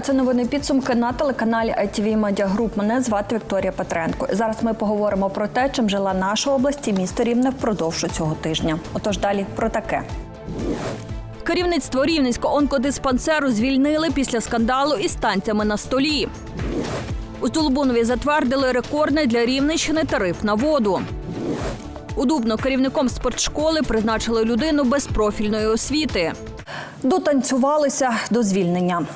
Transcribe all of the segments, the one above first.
Це новини підсумки на телеканалі ITV Media Group. Мене звати Вікторія Петренко. Зараз ми поговоримо про те, чим жила наша область і місто Рівне впродовж цього тижня. Отож далі про таке. Керівництво Рівненського онкодиспансеру звільнили після скандалу із станціями на столі. У Здолбунові затвердили рекордний для Рівненщини тариф на воду. У Дубно керівником спортшколи призначили людину без профільної освіти. Дотанцювалися до звільнення.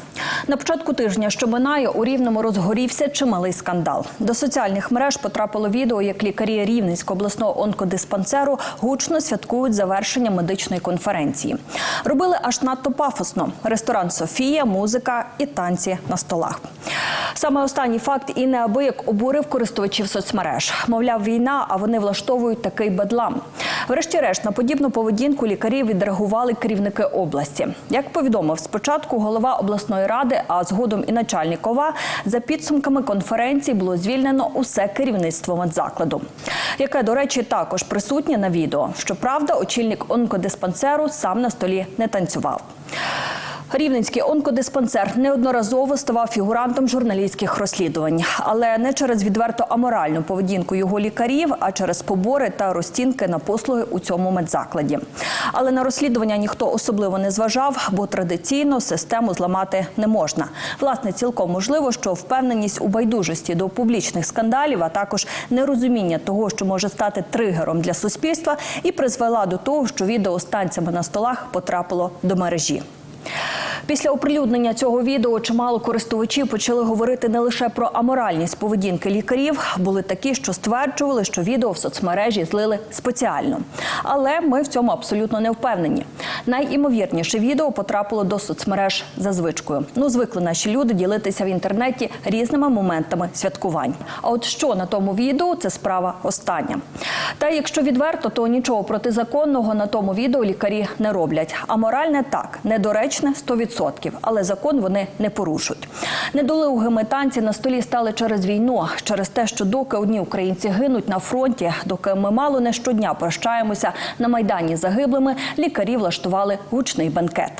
На початку тижня, що минає, у Рівному розгорівся чималий скандал. До соціальних мереж потрапило відео, як лікарі Рівненського обласного онкодиспансеру гучно святкують завершення медичної конференції. Робили аж надто пафосно: ресторан Софія, музика і танці на столах. Саме останній факт і неабияк обурив користувачів соцмереж. Мовляв, війна, а вони влаштовують такий бедлам. Врешті-решт на подібну поведінку лікарів відреагували керівники області. Як повідомив спочатку голова обласної ради, а згодом і начальникова. За підсумками конференції було звільнено усе керівництво медзакладу, яке, до речі, також присутнє на відео. Щоправда, очільник онкодиспансеру сам на столі не танцював. Рівненський онкодиспансер неодноразово ставав фігурантом журналістських розслідувань, але не через відверто аморальну поведінку його лікарів, а через побори та розцінки на послуги у цьому медзакладі. Але на розслідування ніхто особливо не зважав, бо традиційно систему зламати не можна. Власне, цілком можливо, що впевненість у байдужості до публічних скандалів, а також нерозуміння того, що може стати тригером для суспільства, і призвела до того, що відео з на столах потрапило до мережі. Після оприлюднення цього відео чимало користувачів почали говорити не лише про аморальність поведінки лікарів, були такі, що стверджували, що відео в соцмережі злили спеціально. Але ми в цьому абсолютно не впевнені. Найімовірніше відео потрапило до соцмереж за звичкою. Ну, звикли наші люди ділитися в інтернеті різними моментами святкувань. А от що на тому відео це справа остання. Та якщо відверто, то нічого протизаконного на тому відео лікарі не роблять. А моральне так, недоречне 100%, але закон вони не порушують. Недолугими танці на столі стали через війну, через те, що доки одні українці гинуть на фронті, доки ми мало не щодня прощаємося на майдані загиблими, лікарі влаштували гучний бенкет.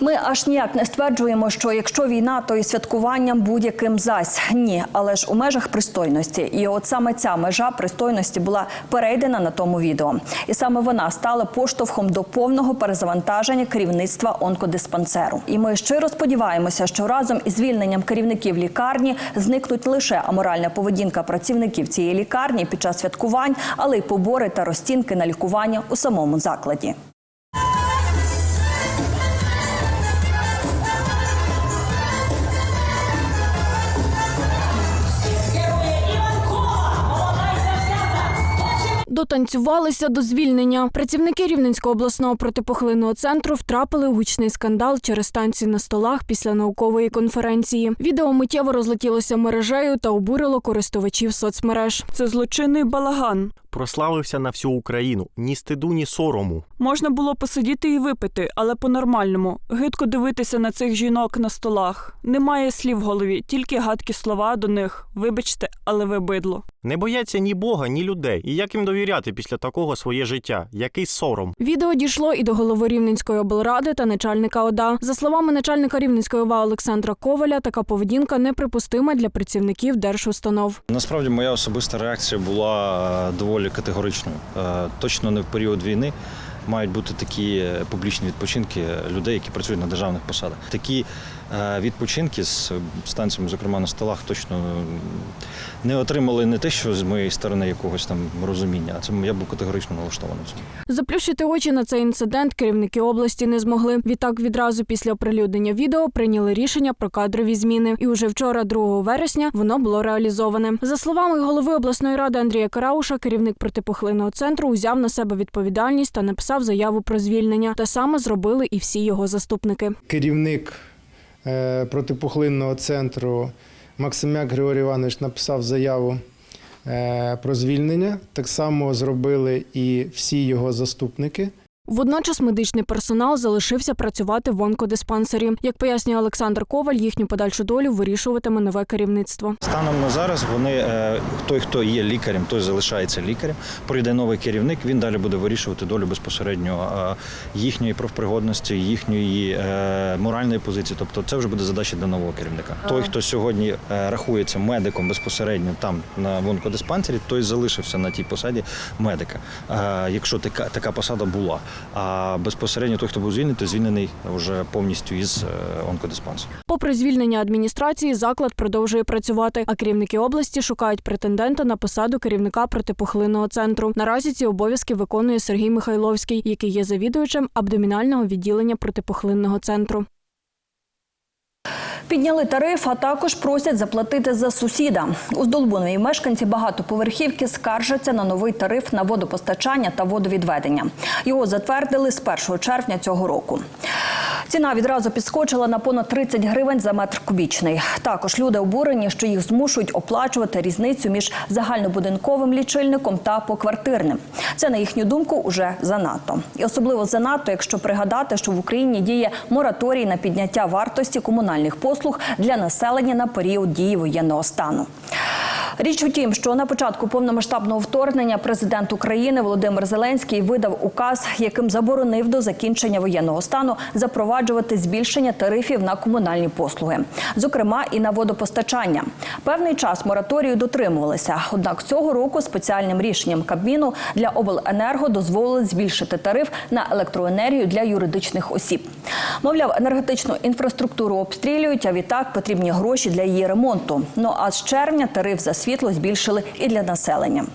Ми аж ніяк не стверджуємо, що якщо війна, то і святкуванням будь-яким зась. Ні, але ж у межах пристойності. І от саме ця межа пристойності була перейдена на тому відео. І саме вона стала поштовхом до повного перезавантаження керівництва онкодиспансеру. І ми щиро сподіваємося, що разом із звільненням керівників лікарні зникнуть лише аморальна поведінка працівників цієї лікарні під час святкувань, але й побори та розцінки на лікування у самому закладі. Дотанцювалися до звільнення. Працівники Рівненського обласного протипохлинного центру втрапили у гучний скандал через танці на столах після наукової конференції. Відео миттєво розлетілося мережею та обурило користувачів соцмереж. Це злочинний балаган. Прославився на всю Україну. Ні стиду, ні сорому. Можна було посидіти і випити, але по-нормальному. Гидко дивитися на цих жінок на столах. Немає слів в голові, тільки гадкі слова до них. Вибачте, але ви бидло. Не бояться ні Бога, ні людей. І як їм довіряти після такого своє життя? Який сором? Відео дійшло і до голови Рівненської облради та начальника ОДА. За словами начальника Рівненської ОВА Олександра Коваля, така поведінка неприпустима для працівників держустанов. Насправді моя особиста реакція була е, доволі категоричною. Е, Точно не в період війни мають бути такі е, публічні відпочинки людей, які працюють на державних посадах. Такі е, відпочинки з станціями, зокрема на столах, точно не отримали не те, що з моєї сторони якогось там розуміння, а це я був категорично налаштований цьому. Заплющити очі на цей інцидент керівники області не змогли. Відтак, відразу після оприлюднення відео прийняли рішення про кадрові зміни. І уже вчора, 2 вересня, воно було реалізоване. За словами голови обласної ради Андрія Карауша, керівник протипухлинного центру узяв на себе відповідальність та написав заяву про звільнення. Те саме зробили і всі його заступники. керівник е, протипухлинного центру Максимяк Григорій Іванович написав заяву е, про звільнення. Так само зробили і всі його заступники. Водночас медичний персонал залишився працювати в онкодиспансері. Як пояснює Олександр Коваль, їхню подальшу долю вирішуватиме нове керівництво. Станом на зараз вони е, той, хто є лікарем, той залишається лікарем. Прийде новий керівник, він далі буде вирішувати долю безпосередньо е, їхньої профпригодності, їхньої е, моральної позиції. Тобто, це вже буде задача для нового керівника. Той, хто сьогодні рахується медиком безпосередньо там на в онкодиспансері, той залишився на тій посаді медика. Якщо така така посада була. А безпосередньо той, хто був звільнений, то звільнений вже повністю із е, онкодиспансеру. Попри звільнення адміністрації, заклад продовжує працювати, а керівники області шукають претендента на посаду керівника протипухлинного центру. Наразі ці обов'язки виконує Сергій Михайловський, який є завідувачем абдомінального відділення протипухлинного центру. Підняли тариф, а також просять заплатити за сусіда. У Здолбунові мешканці багатоповерхівки скаржаться на новий тариф на водопостачання та водовідведення. Його затвердили з 1 червня цього року. Ціна відразу підскочила на понад 30 гривень за метр кубічний. Також люди обурені, що їх змушують оплачувати різницю між загальнобудинковим лічильником та поквартирним. Це на їхню думку уже занадто. І особливо занадто, якщо пригадати, що в Україні діє мораторій на підняття вартості комунальних послуг для населення на період дії воєнного стану. Річ у тім, що на початку повномасштабного вторгнення президент України Володимир Зеленський видав указ, яким заборонив до закінчення воєнного стану запроваджувати збільшення тарифів на комунальні послуги, зокрема і на водопостачання. Певний час мораторію дотримувалися. Однак цього року спеціальним рішенням Кабміну для обленерго дозволили збільшити тариф на електроенергію для юридичних осіб. Мовляв, енергетичну інфраструктуру обстрілюють, а відтак потрібні гроші для її ремонту. Ну а з червня тариф за світло збільшили і для населення.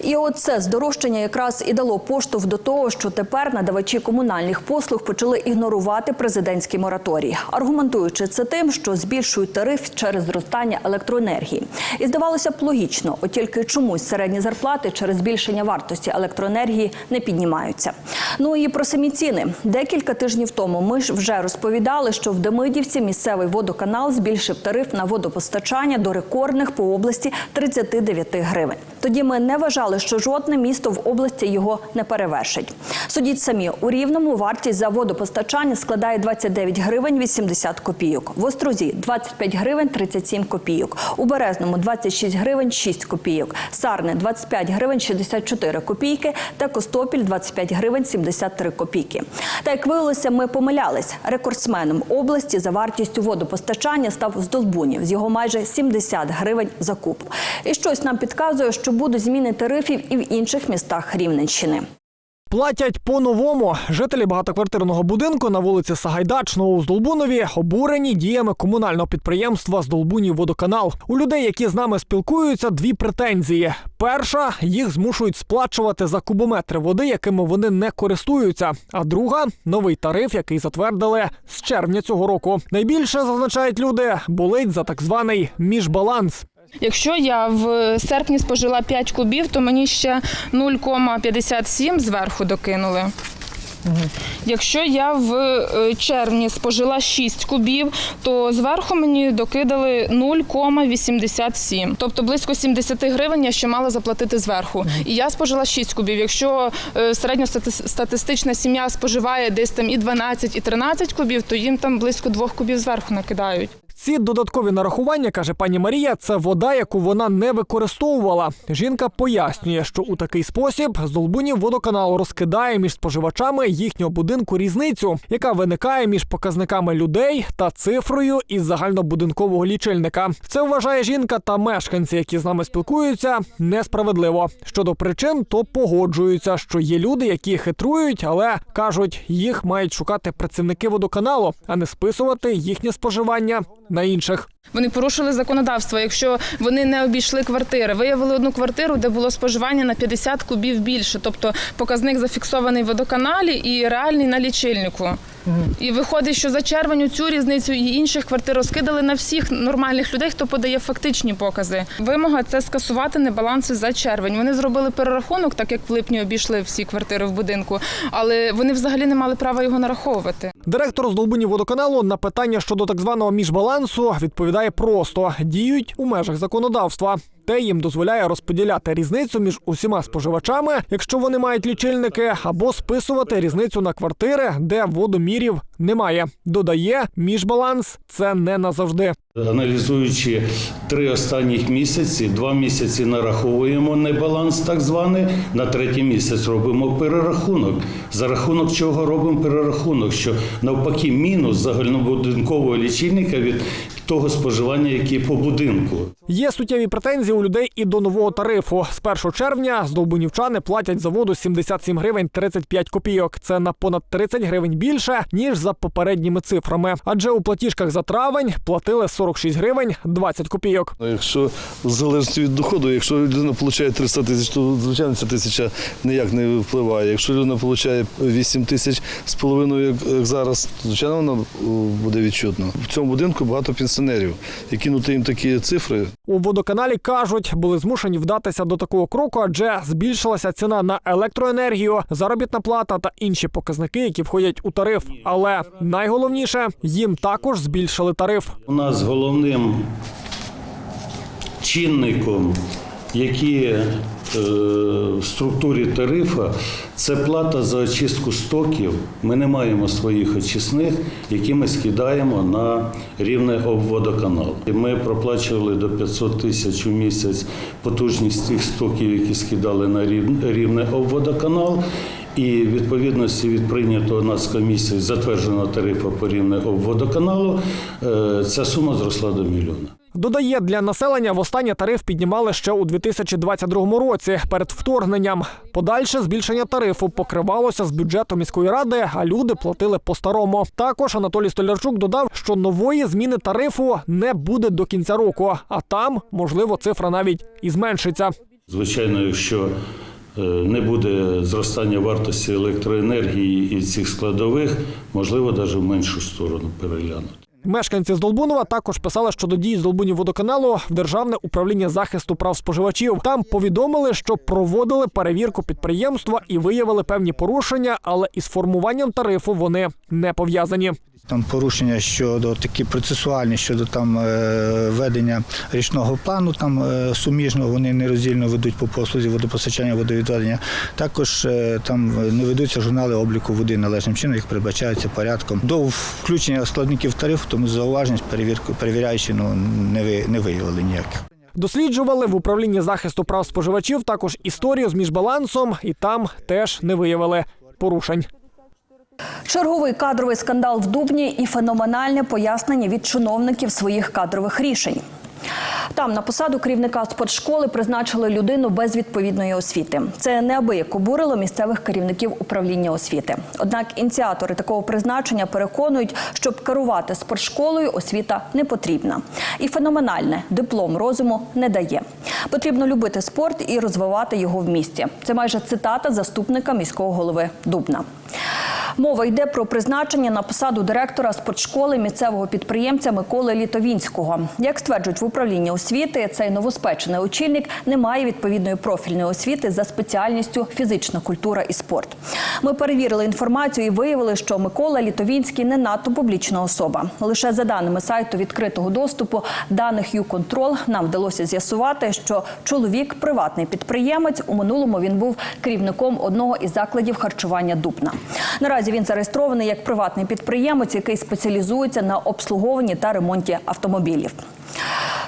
І оце здорожчання якраз і дало поштовх до того, що тепер надавачі комунальних послуг почали ігнорувати президентський мораторій, аргументуючи це тим, що збільшують тариф через зростання електроенергії. І здавалося б логічно, от тільки чомусь середні зарплати через збільшення вартості електроенергії не піднімаються. Ну і про самі ціни. Декілька тижнів тому ми ж вже розповідали, що в Демидівці місцевий водоканал збільшив тариф на водопостачання до рекордних по області 39 гривень. Тоді ми не вважали, що жодне місто в області його не перевершить. Судіть самі у рівному вартість за водопостачання складає 29 гривень 80 копійок. В Острозі 25 гривень 37 копійок. У Березному 26 гривень 6 копійок. Сарне 25 гривень 64 копійки та Костопіль 25 гривень 73 копійки. Та як виявилося, ми помилялись. Рекордсменом області за вартістю водопостачання став Здолбунів з його майже 70 гривень за куб. І щось нам підказує, що будуть зміни тарифів і в інших містах Рівненщини. Платять по-новому. Жителі багатоквартирного будинку на вулиці Сагайдачного у Здолбунові обурені діями комунального підприємства Здолбунів водоканал. У людей, які з нами спілкуються, дві претензії. Перша їх змушують сплачувати за кубометри води, якими вони не користуються. А друга новий тариф, який затвердили з червня цього року. Найбільше зазначають люди, болить за так званий міжбаланс. Якщо я в серпні спожила 5 кубів, то мені ще 0,57 зверху докинули. Якщо я в е, червні спожила 6 кубів, то зверху мені докидали 0,87. Тобто близько 70 гривень я ще мала заплатити зверху. І я спожила 6 кубів. Якщо е, середньостатистична сім'я споживає десь там і 12, і 13 кубів, то їм там близько 2 кубів зверху накидають. Ці додаткові нарахування, каже пані Марія, це вода, яку вона не використовувала. Жінка пояснює, що у такий спосіб Здолбунів водоканал розкидає між споживачами їхнього будинку різницю, яка виникає між показниками людей та цифрою із загальнобудинкового лічильника. Це вважає жінка та мешканці, які з нами спілкуються, несправедливо. Щодо причин, то погоджуються, що є люди, які хитрують, але кажуть, їх мають шукати працівники водоканалу, а не списувати їхнє споживання на інших. Вони порушили законодавство. Якщо вони не обійшли квартири, виявили одну квартиру, де було споживання на 50 кубів більше, тобто показник зафіксований в водоканалі і реальний на лічильнику. І виходить, що за червень цю різницю і інших квартир розкидали на всіх нормальних людей, хто подає фактичні покази. Вимога це скасувати небаланси за червень. Вони зробили перерахунок, так як в липні обійшли всі квартири в будинку, але вони взагалі не мали права його нараховувати. Директор Здолбунів водоканалу на питання щодо так званого міжбалансу відповідає просто: діють у межах законодавства. Те їм дозволяє розподіляти різницю між усіма споживачами, якщо вони мають лічильники, або списувати різницю на квартири, де водомірів немає. Додає, міжбаланс це не назавжди. Аналізуючи три останніх місяці, два місяці нараховуємо небаланс, так званий. На третій місяць робимо перерахунок. За рахунок чого робимо перерахунок? Що навпаки, мінус загальнобудинкового лічильника від того споживання, яке по будинку. Є суттєві претензії у людей і до нового тарифу. З 1 червня здолбунівчани платять за воду 77 гривень 35 копійок. Це на понад 30 гривень більше ніж за попередніми цифрами. Адже у платіжках за травень платили 46 гривень 20 копійок. Ну, Якщо в залежності від доходу, якщо людина отримує 300 тисяч, то звичайно ця тисяча ніяк не впливає. Якщо людина отримує 8 тисяч з половиною, як, зараз, то звичайно воно о, буде відчутно. В цьому будинку багато пенсіонерів, і кинути їм такі цифри. У водоканалі кажуть, були змушені вдатися до такого кроку, адже збільшилася ціна на електроенергію, заробітна плата та інші показники, які входять у тариф. Але найголовніше їм також збільшили тариф. У нас головним чинником, який е, в структурі тарифа, це плата за очистку стоків. Ми не маємо своїх очисних, які ми скидаємо на рівне обводоканал. Ми проплачували до 500 тисяч у місяць потужність тих стоків, які скидали на рів- рівне обводоканал. І відповідності від прийнятого нацкомісії затвердженого тарифу по рівне обводоканалу, е, ця сума зросла до мільйона. Додає, для населення востаннє тариф піднімали ще у 2022 році перед вторгненням. Подальше збільшення тарифу покривалося з бюджету міської ради, а люди платили по-старому. Також Анатолій Столярчук додав, що нової зміни тарифу не буде до кінця року, а там, можливо, цифра навіть і зменшиться. Звичайно, якщо е, не буде зростання вартості електроенергії і цих складових, можливо, навіть в меншу сторону переглянути. Мешканці Здолбунова також писали щодо дій Здолбунів водоканалу в Державне управління захисту прав споживачів. Там повідомили, що проводили перевірку підприємства і виявили певні порушення, але із формуванням тарифу вони не пов'язані. Там порушення щодо такі процесуальні, щодо там е, ведення річного плану, там е, суміжного вони нероздільно ведуть по послузі водопостачання, водовідведення. Також е, там не ведуться журнали обліку води належним чином, як передбачається порядком. До включення складників тарифу, тому зауважність перевірку перевіряючи ну не ви не виявили ніяких. Досліджували в управлінні захисту прав споживачів також історію з міжбалансом, і там теж не виявили порушень. Черговий кадровий скандал в Дубні і феноменальне пояснення від чиновників своїх кадрових рішень. Там на посаду керівника спортшколи призначили людину без відповідної освіти. Це неабияк обурило місцевих керівників управління освіти. Однак ініціатори такого призначення переконують, щоб керувати спортшколою освіта не потрібна. І феноменальне диплом розуму не дає. Потрібно любити спорт і розвивати його в місті. Це майже цитата заступника міського голови Дубна. Мова йде про призначення на посаду директора спортшколи місцевого підприємця Миколи Літовінського. Як стверджують в управлінні освіти, цей новоспечений очільник не має відповідної профільної освіти за спеціальністю фізична культура і спорт. Ми перевірили інформацію і виявили, що Микола Літовінський не надто публічна особа. Лише за даними сайту відкритого доступу даних «Юконтрол» нам вдалося з'ясувати, що чоловік приватний підприємець. У минулому він був керівником одного із закладів харчування Дубна. Наразі він зареєстрований як приватний підприємець, який спеціалізується на обслуговуванні та ремонті автомобілів.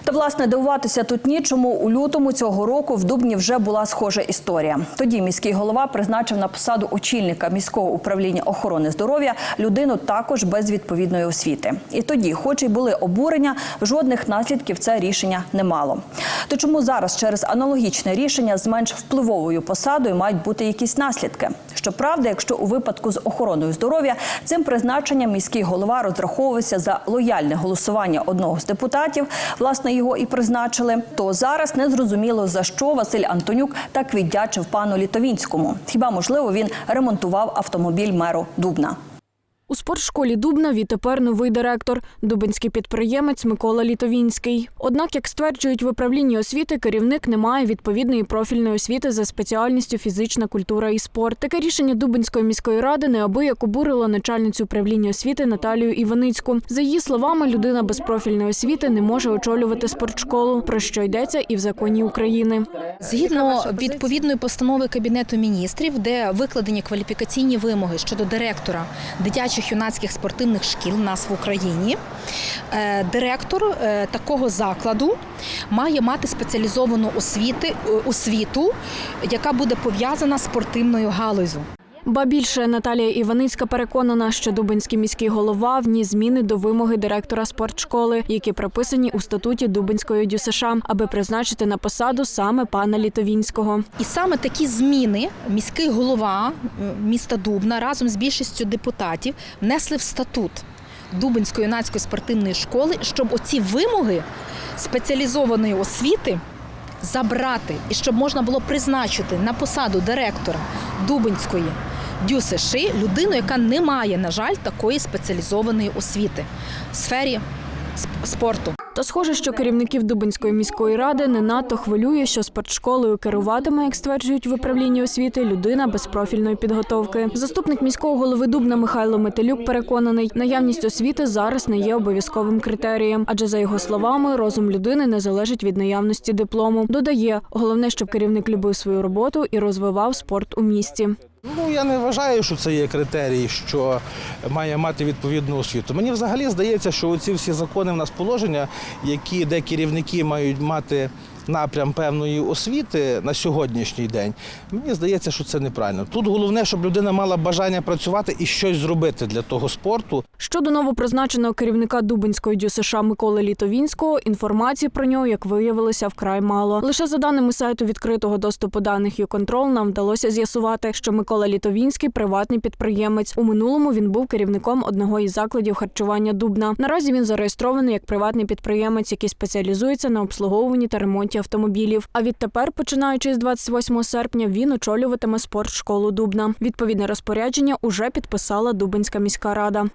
Та власне дивуватися тут нічому у лютому цього року в Дубні вже була схожа історія. Тоді міський голова призначив на посаду очільника міського управління охорони здоров'я людину також без відповідної освіти. І тоді, хоч і були обурення, жодних наслідків це рішення не мало. То чому зараз через аналогічне рішення з менш впливовою посадою мають бути якісь наслідки? Щоправда, якщо у випадку з охороною здоров'я цим призначенням міський голова розраховувався за лояльне голосування одного з депутатів, власне його і призначили, то зараз не зрозуміло за що Василь Антонюк так віддячив пану Літовінському. Хіба можливо він ремонтував автомобіль меру Дубна? У спортшколі Дубна відтепер новий директор дубинський підприємець Микола Літовінський. Однак, як стверджують в управлінні освіти, керівник не має відповідної профільної освіти за спеціальністю фізична культура і спорт. Таке рішення Дубинської міської ради неабияк обурило начальницю управління освіти Наталію Іваницьку. За її словами, людина без профільної освіти не може очолювати спортшколу, про що йдеться і в законі України. Згідно відповідної постанови Кабінету міністрів, де викладені кваліфікаційні вимоги щодо директора дитячих юнацьких спортивних шкіл нас в Україні, е, директор е, такого закладу має мати спеціалізовану освіти, е, освіту, яка буде пов'язана з спортивною галузю. Ба більше Наталія Іваницька переконана, що Дубинський міський голова вніс зміни до вимоги директора спортшколи, які прописані у статуті Дубинської ДЮСШ, аби призначити на посаду саме пана Літовінського. І саме такі зміни міський голова міста Дубна разом з більшістю депутатів внесли в статут Дубинської юнацької спортивної школи, щоб оці вимоги спеціалізованої освіти забрати і щоб можна було призначити на посаду директора Дубинської ДЮСШ людину, яка не має, на жаль, такої спеціалізованої освіти. В сфері спорту. Та схоже, що керівників Дубинської міської ради не надто хвилює, що спортшколою керуватиме, як стверджують в управлінні освіти, людина без профільної підготовки. Заступник міського голови Дубна Михайло Метелюк переконаний, наявність освіти зараз не є обов'язковим критерієм, адже за його словами, розум людини не залежить від наявності диплому. Додає, головне, щоб керівник любив свою роботу і розвивав спорт у місті. Ну я не вважаю, що це є критерій, що має мати відповідну освіту. Мені взагалі здається, що оці всі закони в нас положення, які де керівники мають мати напрям певної освіти на сьогоднішній день. Мені здається, що це неправильно. Тут головне, щоб людина мала бажання працювати і щось зробити для того спорту. Щодо новопризначеного керівника Дубинської ДЮСШ Миколи Літовінського, інформації про нього, як виявилося, вкрай мало. Лише за даними сайту відкритого доступу даних «Юконтрол» нам вдалося з'ясувати, що Микола Літовінський приватний підприємець. У минулому він був керівником одного із закладів харчування Дубна. Наразі він зареєстрований як приватний підприємець, який спеціалізується на обслуговуванні та ремонті автомобілів. А відтепер, починаючи з 28 серпня, він очолюватиме спортшколу Дубна. Відповідне розпорядження уже підписала Дубинська міська рада.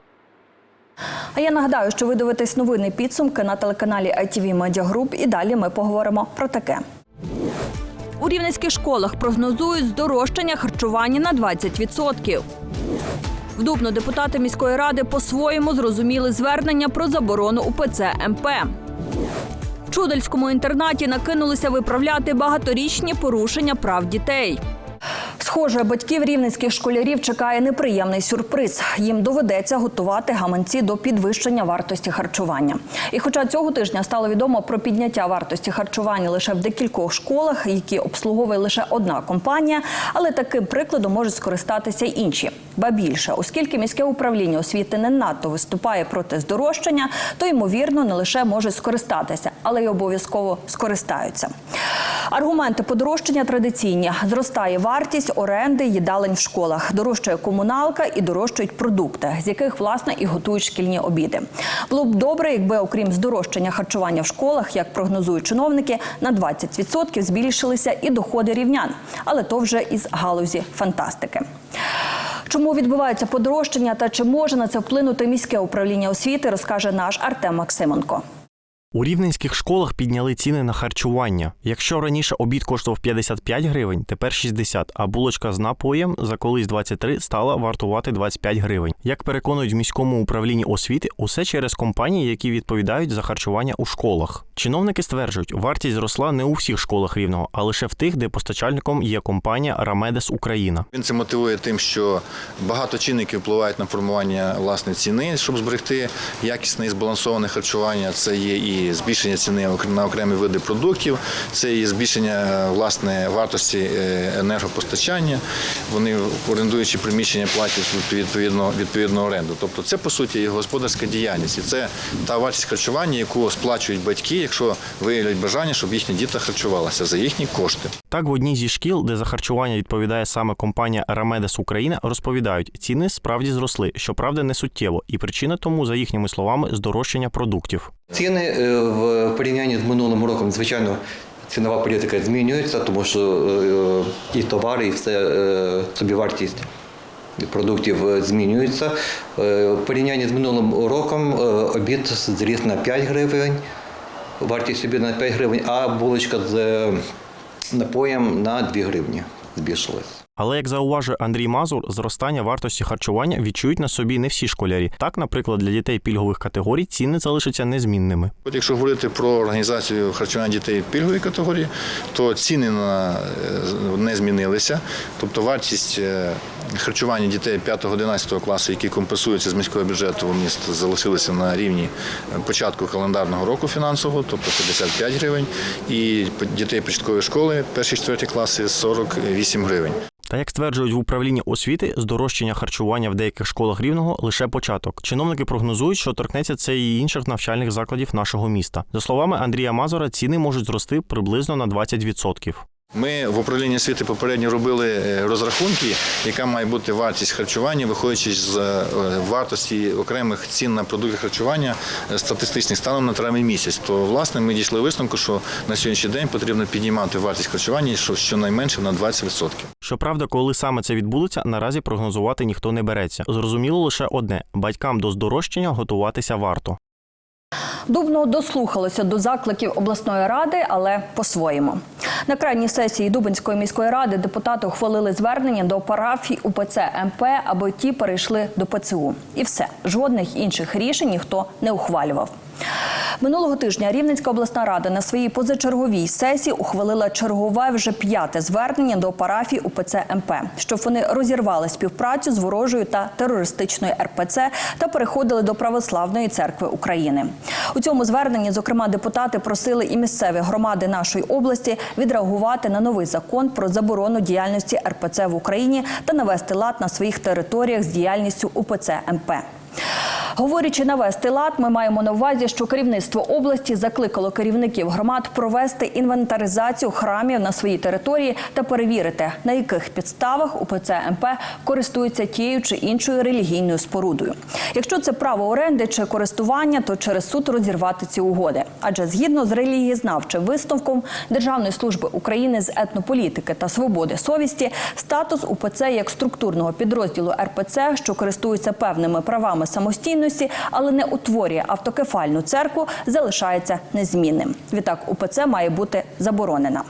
А я нагадаю, що ви дивитесь новини підсумки на телеканалі ITV Media Group і далі ми поговоримо про таке. У рівненських школах прогнозують здорожчання харчування на 20%. В Дубно депутати міської ради по-своєму зрозуміли звернення про заборону УПЦ МП. В Чудельському інтернаті накинулися виправляти багаторічні порушення прав дітей. Схоже, батьків рівненських школярів чекає неприємний сюрприз. Їм доведеться готувати гаманці до підвищення вартості харчування. І хоча цього тижня стало відомо про підняття вартості харчування лише в декількох школах, які обслуговує лише одна компанія, але таким прикладом можуть скористатися й інші. Ба більше, оскільки міське управління освіти не надто виступає проти здорожчання, то ймовірно не лише можуть скористатися, але й обов'язково скористаються. Аргументи подорожчання традиційні: зростає вартість оренди їдалень в школах, дорожчає комуналка і дорожчають продукти, з яких власне і готують шкільні обіди. Було б добре, якби окрім здорожчання харчування в школах, як прогнозують чиновники, на 20% збільшилися і доходи рівнян, але то вже із галузі фантастики. Чому відбувається подорожчання та чи може на це вплинути міське управління освіти, розкаже наш Артем Максименко. У рівненських школах підняли ціни на харчування. Якщо раніше обід коштував 55 гривень, тепер 60, а булочка з напоєм за колись 23 стала вартувати 25 гривень. Як переконують в міському управлінні освіти, усе через компанії, які відповідають за харчування у школах. Чиновники стверджують, вартість зросла не у всіх школах рівного, а лише в тих, де постачальником є компанія Рамедес Україна. Він це мотивує тим, що багато чинників впливають на формування власне ціни, щоб зберегти якісне і збалансоване харчування. Це є і збільшення ціни на окремі види продуктів, це і збільшення власне вартості е, енергопостачання. Вони орендуючи приміщення платять відповідно відповідну оренду. Тобто, це по суті є господарська діяльність, і це та вартість харчування, яку сплачують батьки, якщо виявлять бажання, щоб їхні діти харчувалися за їхні кошти. Так, в одній зі шкіл, де за харчування відповідає саме компанія Рамедес Україна, розповідають, ціни справді зросли, щоправда, не суттєво, і причина тому, за їхніми словами, здорожчання продуктів. Ціни е, в порівнянні з минулим роком, звичайно, цінова політика змінюється, тому що е, і товари, і все е, собівартість продуктів змінюються. Е, В порівнянні з минулим роком обід зріс на 5 гривень, вартість обіду на 5 гривень, а булочка з напоєм на 2 гривні збільшилась. Але як зауважує Андрій Мазур, зростання вартості харчування відчують на собі не всі школярі. Так, наприклад, для дітей пільгових категорій ціни залишаться незмінними. От якщо говорити про організацію харчування дітей пільгової категорії, то ціни на, е, не змінилися. Тобто вартість е, харчування дітей 5-11 класу, які компенсуються з міського бюджету міст, залишилися на рівні е, початку календарного року фінансового, тобто 55 гривень, і дітей початкової школи, перші 4 класи 48 гривень. Та як стверджують в управлінні освіти, здорожчання харчування в деяких школах рівного лише початок. Чиновники прогнозують, що торкнеться це і інших навчальних закладів нашого міста. За словами Андрія Мазора, ціни можуть зрости приблизно на 20%. Ми в управлінні освіти попередньо робили е, розрахунки, яка має бути вартість харчування, виходячи з е, вартості окремих цін на продукти харчування е, статистичних станом на травень місяць. То власне ми дійшли висновку, що на сьогоднішній день потрібно піднімати вартість харчування що щонайменше на 20%. Щоправда, коли саме це відбудеться, наразі прогнозувати ніхто не береться. Зрозуміло лише одне: батькам до здорожчання готуватися варто. Дубно дослухалося до закликів обласної ради, але по-своєму. На крайній сесії Дубинської міської ради депутати ухвалили звернення до парафій УПЦ МП, аби ті перейшли до ПЦУ. І все жодних інших рішень ніхто не ухвалював. Минулого тижня Рівненська обласна рада на своїй позачерговій сесії ухвалила чергове вже п'яте звернення до парафій УПЦ МП, щоб вони розірвали співпрацю з ворожою та терористичною РПЦ та переходили до православної церкви України. У цьому зверненні, зокрема, депутати просили і місцеві громади нашої області відреагувати на новий закон про заборону діяльності РПЦ в Україні та навести лад на своїх територіях з діяльністю УПЦ МП. Говорячи навести лад, ми маємо на увазі, що керівництво області закликало керівників громад провести інвентаризацію храмів на своїй території та перевірити, на яких підставах УПЦ МП користується тією чи іншою релігійною спорудою. Якщо це право оренди чи користування, то через суд розірвати ці угоди. Адже згідно з релігієзнавчим висновком Державної служби України з етнополітики та свободи совісті, статус УПЦ як структурного підрозділу РПЦ, що користується певними правами самостійності, але не утворює автокефальну церкву, залишається незмінним. Відтак УПЦ має бути заборонена.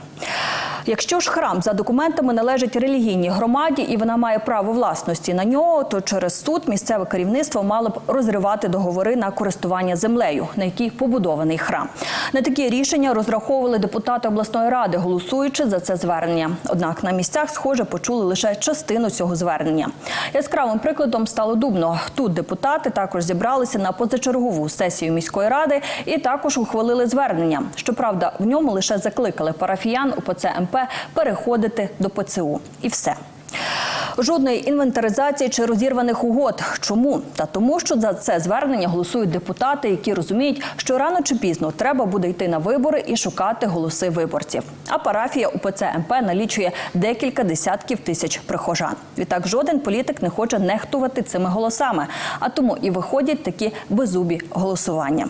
Якщо ж храм за документами належить релігійній громаді і вона має право власності на нього, то через суд місцеве керівництво мало б розривати договори на користування землею, на якій побудований храм. На такі рішення розраховували депутати обласної ради, голосуючи за це звернення. Однак на місцях, схоже, почули лише частину цього звернення. Яскравим прикладом стало Дубно. Тут депутати також зібралися на позачергову сесію міської ради і також ухвалили звернення. Щоправда, в ньому лише закликали парафіян УПЦ МП переходити до ПЦУ. І все. Жодної інвентаризації чи розірваних угод. Чому? Та тому, що за це звернення голосують депутати, які розуміють, що рано чи пізно треба буде йти на вибори і шукати голоси виборців. А парафія УПЦ МП налічує декілька десятків тисяч прихожан. Відтак жоден політик не хоче нехтувати цими голосами, а тому і виходять такі беззубі голосування.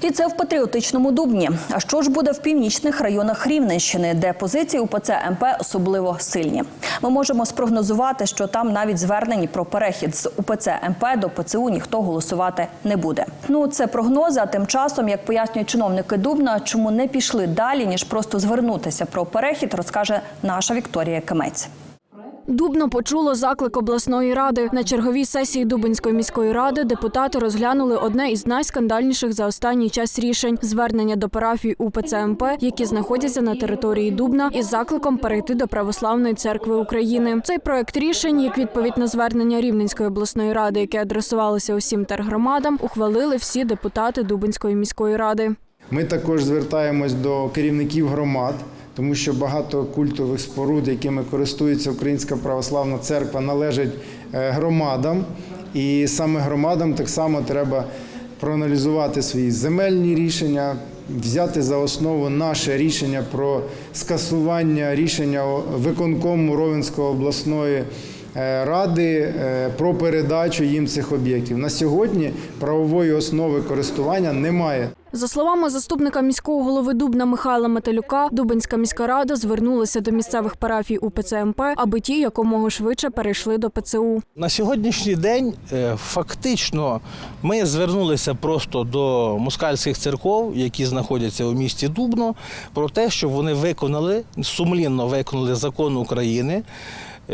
І це в патріотичному дубні. А що ж буде в північних районах Рівненщини, де позиції УПЦ МП особливо сильні? Ми можемо спрогнозувати, що там навіть звернені про перехід з УПЦ МП до ПЦУ ніхто голосувати не буде. Ну це прогнози. А тим часом, як пояснюють чиновники Дубна, чому не пішли далі ніж просто звернутися про перехід, розкаже наша Вікторія Кемець. Дубно почуло заклик обласної ради. На черговій сесії Дубинської міської ради депутати розглянули одне із найскандальніших за останній час рішень звернення до парафій УПЦ МП, які знаходяться на території Дубна, із закликом перейти до православної церкви України. Цей проект рішень, як відповідь на звернення Рівненської обласної ради, яке адресувалося усім тергромадам, ухвалили всі депутати Дубинської міської ради. Ми також звертаємось до керівників громад, тому що багато культових споруд, якими користується Українська православна церква, належать е, громадам. І саме громадам так само треба проаналізувати свої земельні рішення, взяти за основу наше рішення про скасування рішення виконкому Ровенської обласної е, ради е, про передачу їм цих об'єктів. На сьогодні правової основи користування немає. За словами заступника міського голови Дубна Михайла Металюка, Дубинська міська рада звернулася до місцевих парафій УПЦ МП, аби ті якомога швидше перейшли до ПЦУ. На сьогоднішній день е, фактично ми звернулися просто до москальських церков, які знаходяться у місті Дубно, про те, щоб вони виконали сумлінно виконали закон України.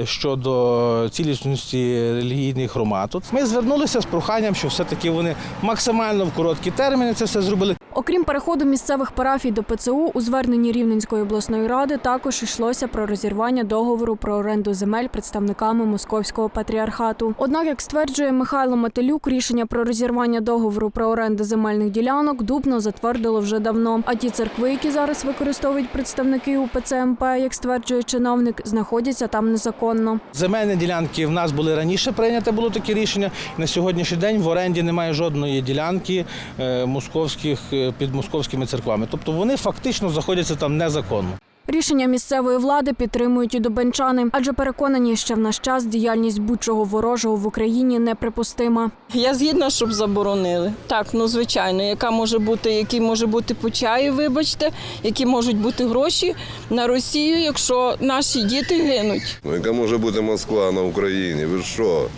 Щодо цілісності релігійних громад, ми звернулися з проханням, що все-таки вони максимально в короткі терміни це все зробили. Окрім переходу місцевих парафій до ПЦУ, у зверненні Рівненської обласної ради також йшлося про розірвання договору про оренду земель представниками московського патріархату. Однак, як стверджує Михайло Мателюк, рішення про розірвання договору про оренду земельних ділянок Дубно затвердило вже давно. А ті церкви, які зараз використовують представники УПЦ МП, як стверджує чиновник, знаходяться там незаконно. Земельні ділянки в нас були раніше прийняте було таке рішення. На сьогоднішній день в оренді немає жодної ділянки е, московських е, під московськими церквами. Тобто вони фактично знаходяться там незаконно. Рішення місцевої влади підтримують і дубенчани, адже переконані, що в наш час діяльність будь-чого ворожого в Україні неприпустима. Я згідна, щоб заборонили. Так, ну звичайно, яка може бути, який може бути почаї, вибачте, які можуть бути гроші на Росію, якщо наші діти гинуть. Ну, яка може бути Москва на Україні? Ви що?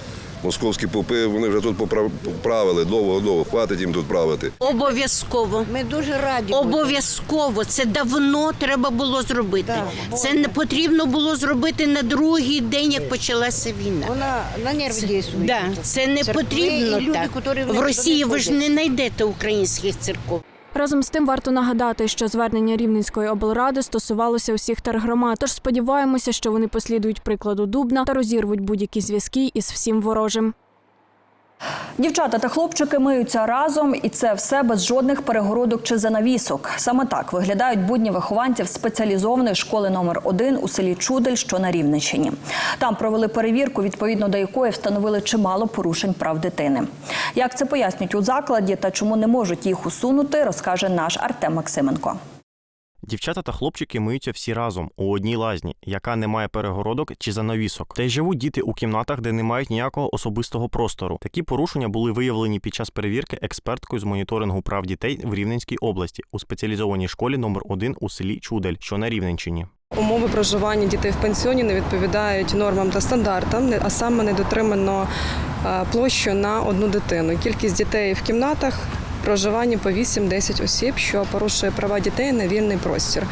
Московські попи, вони вже тут поправили довго-довго, хватить їм тут правити. Обов'язково. Ми дуже раді. Обов'язково. Це давно треба було зробити. Це не потрібно було зробити на другий день, як почалася війна. Вона на нерви діє. Да, це не Церкви потрібно люди, так. котрі в В Росії ви ж не знайдете українських церков. Разом з тим варто нагадати, що звернення Рівненської облради стосувалося усіх тергромад. Тож сподіваємося, що вони послідують прикладу Дубна та розірвуть будь-які зв'язки із всім ворожим. Дівчата та хлопчики миються разом, і це все без жодних перегородок чи занавісок. Саме так виглядають будні вихованців спеціалізованої школи номер 1 у селі Чудель, що на Рівненщині. Там провели перевірку, відповідно до якої встановили чимало порушень прав дитини. Як це пояснюють у закладі та чому не можуть їх усунути, розкаже наш Артем Максименко. Дівчата та хлопчики миються всі разом у одній лазні, яка не має перегородок чи занавісок. Та й живуть діти у кімнатах, де не мають ніякого особистого простору. Такі порушення були виявлені під час перевірки експерткою з моніторингу прав дітей в Рівненській області у спеціалізованій школі номер 1 у селі Чудель, що на Рівненщині. Умови проживання дітей в пенсіоні не відповідають нормам та стандартам, а саме не дотримано е, площу на одну дитину. Кількість дітей в кімнатах. Проживання по 8-10 осіб, що порушує права дітей на вільний простір,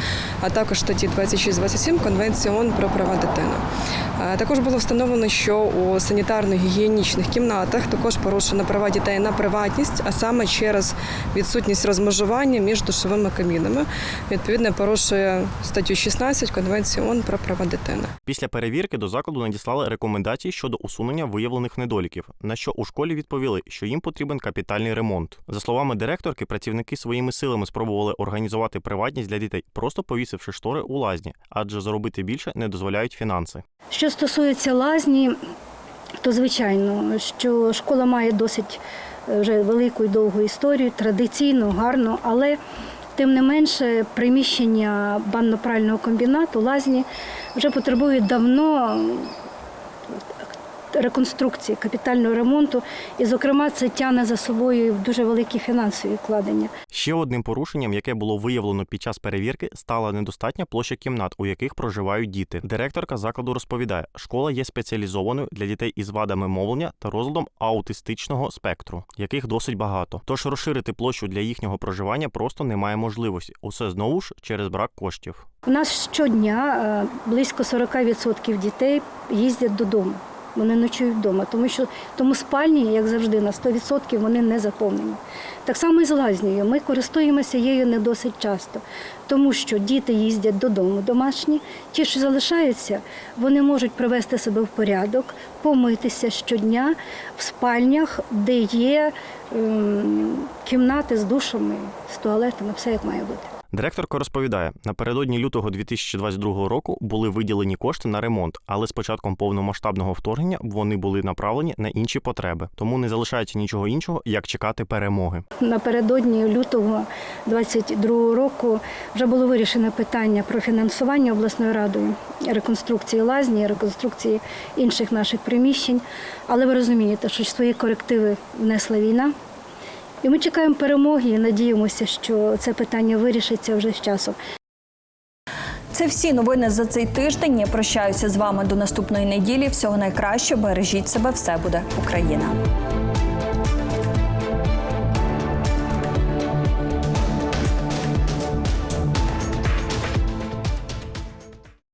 а також статті 26-27 Конвенції ООН про права дитини. Е, Також було встановлено, що у санітарно-гігієнічних кімнатах також порушено права дітей на приватність, а саме через відсутність розмежування між душовими камінами. Відповідно, порушує статтю 16 Конвенції ООН про права дитини. Після перевірки до закладу надіслали рекомендації щодо усунення виявлених недоліків, на що у школі відповіли, що їм потрібен капітальний ремонт. За словами директорки, працівники своїми силами спробували організувати приватність для дітей, просто повісивши штори у лазні, адже заробити більше не дозволяють фінанси. Що стосується лазні, то звичайно, що школа має досить е, вже велику і довгу історію, традиційну, гарну, але тим не менше приміщення банно-прального комбінату лазні вже потребують давно реконструкції, капітального ремонту, і, зокрема, це тягне за собою дуже великі фінансові вкладення. Ще одним порушенням, яке було виявлено під час перевірки, стала недостатня площа кімнат, у яких проживають діти. Директорка закладу розповідає, школа є спеціалізованою для дітей із вадами мовлення та розладом аутистичного спектру, яких досить багато. Тож розширити площу для їхнього проживання просто немає можливості. Усе знову ж через брак коштів. У нас щодня е, близько 40% дітей їздять додому. Вони ночують вдома, тому що тому спальні, як завжди, на 100% вони не заповнені. Так само і з лазнею. Ми користуємося її не досить часто, тому що діти їздять додому домашні. Ті, що залишаються, вони можуть привести себе в порядок, помитися щодня в спальнях, де є ем, кімнати з душами, з туалетами, все як має бути. Директорка розповідає, напередодні лютого 2022 року були виділені кошти на ремонт, але з початком повномасштабного вторгнення вони були направлені на інші потреби, тому не залишається нічого іншого, як чекати перемоги. Напередодні лютого 22 року вже було вирішено питання про фінансування обласною радою реконструкції лазні, реконструкції інших наших приміщень. Але ви розумієте, що свої корективи внесла війна. І ми чекаємо перемоги і надіємося, що це питання вирішиться вже з часом. Це всі новини за цей тиждень. Я прощаюся з вами до наступної неділі. Всього найкращого. Бережіть себе. Все буде Україна.